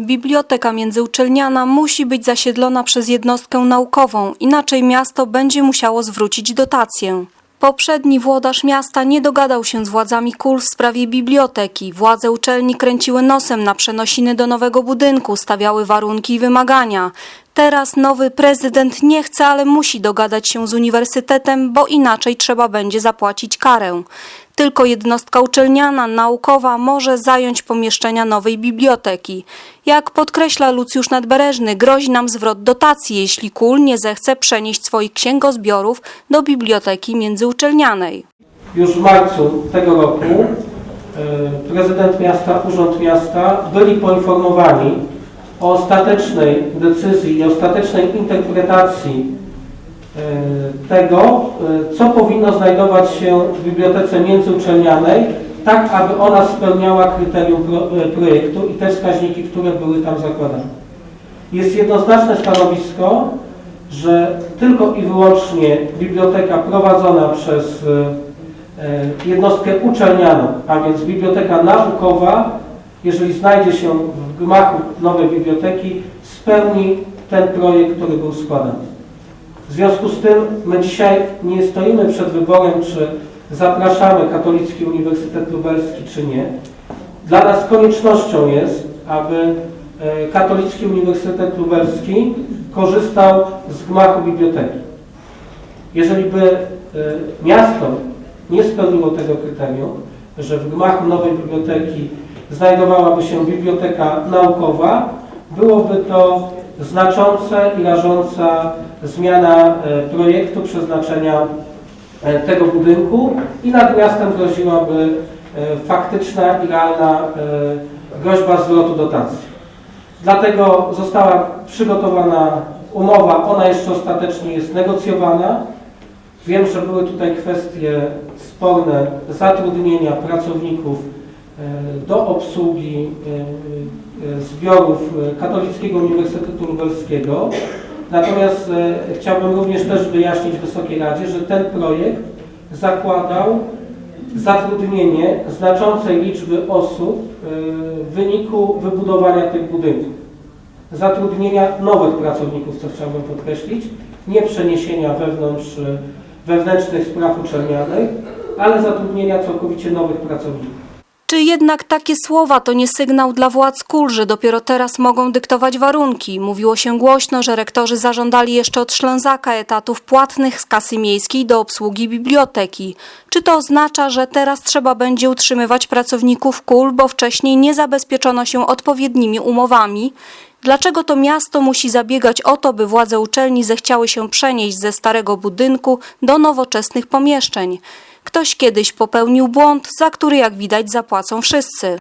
Biblioteka międzyuczelniana musi być zasiedlona przez jednostkę naukową, inaczej miasto będzie musiało zwrócić dotację. Poprzedni włodarz miasta nie dogadał się z władzami KUL w sprawie biblioteki. Władze uczelni kręciły nosem na przenosiny do nowego budynku, stawiały warunki i wymagania. Teraz nowy prezydent nie chce, ale musi dogadać się z uniwersytetem, bo inaczej trzeba będzie zapłacić karę. Tylko jednostka uczelniana, naukowa może zająć pomieszczenia nowej biblioteki. Jak podkreśla Lucjusz Nadbereżny, grozi nam zwrot dotacji, jeśli KUL nie zechce przenieść swoich księgozbiorów do biblioteki międzyuczelnianej. Już w marcu tego roku e, prezydent miasta, urząd miasta byli poinformowani o ostatecznej decyzji i ostatecznej interpretacji e, tego, e, co powinno znajdować się w bibliotece międzyuczelnianej, tak aby ona spełniała kryterium e, projektu i te wskaźniki, które były tam zakładane. Jest jednoznaczne stanowisko, że tylko i wyłącznie biblioteka prowadzona przez jednostkę uczelnianą, a więc biblioteka naukowa, jeżeli znajdzie się w gmachu nowej biblioteki, spełni ten projekt, który był składany. W związku z tym my dzisiaj nie stoimy przed wyborem, czy zapraszamy Katolicki Uniwersytet Lubelski, czy nie. Dla nas koniecznością jest, aby e, Katolicki Uniwersytet Lubelski korzystał z gmachu biblioteki. Jeżeli by e, miasto nie spełniło tego kryterium, że w gmachu nowej biblioteki znajdowałaby się biblioteka naukowa, byłoby to znacząca i rażąca zmiana e, projektu przeznaczenia e, tego budynku i nad miastem groziłaby e, faktyczna i realna groźba zwrotu dotacji. Dlatego została przygotowana umowa, ona jeszcze ostatecznie jest negocjowana. Wiem, że były tutaj kwestie sporne zatrudnienia pracowników do obsługi e, e, zbiorów e, Katolickiego Uniwersytetu Lubelskiego. Natomiast e, chciałbym również też wyjaśnić Wysokiej Radzie, że ten projekt zakładał zatrudnienie znaczącej liczby osób e, w wyniku wybudowania tych budynków. Zatrudnienia nowych pracowników, co chciałbym podkreślić, nie przeniesienia wewnątrz, e, wewnętrznych spraw uczelnianych, ale zatrudnienia całkowicie nowych pracowników. Czy jednak takie słowa to nie sygnał dla władz KUL, że dopiero teraz mogą dyktować warunki? Mówiło się głośno, że rektorzy zażądali jeszcze od Ślązaka etatów płatnych z kasy miejskiej do obsługi biblioteki. Czy to oznacza, że teraz trzeba będzie utrzymywać pracowników KUL, bo wcześniej nie zabezpieczono się odpowiednimi umowami? Dlaczego to miasto musi zabiegać o to, by władze uczelni zechciały się przenieść ze starego budynku do nowoczesnych pomieszczeń? Ktoś kiedyś popełnił błąd, za który jak widać zapłacą wszyscy.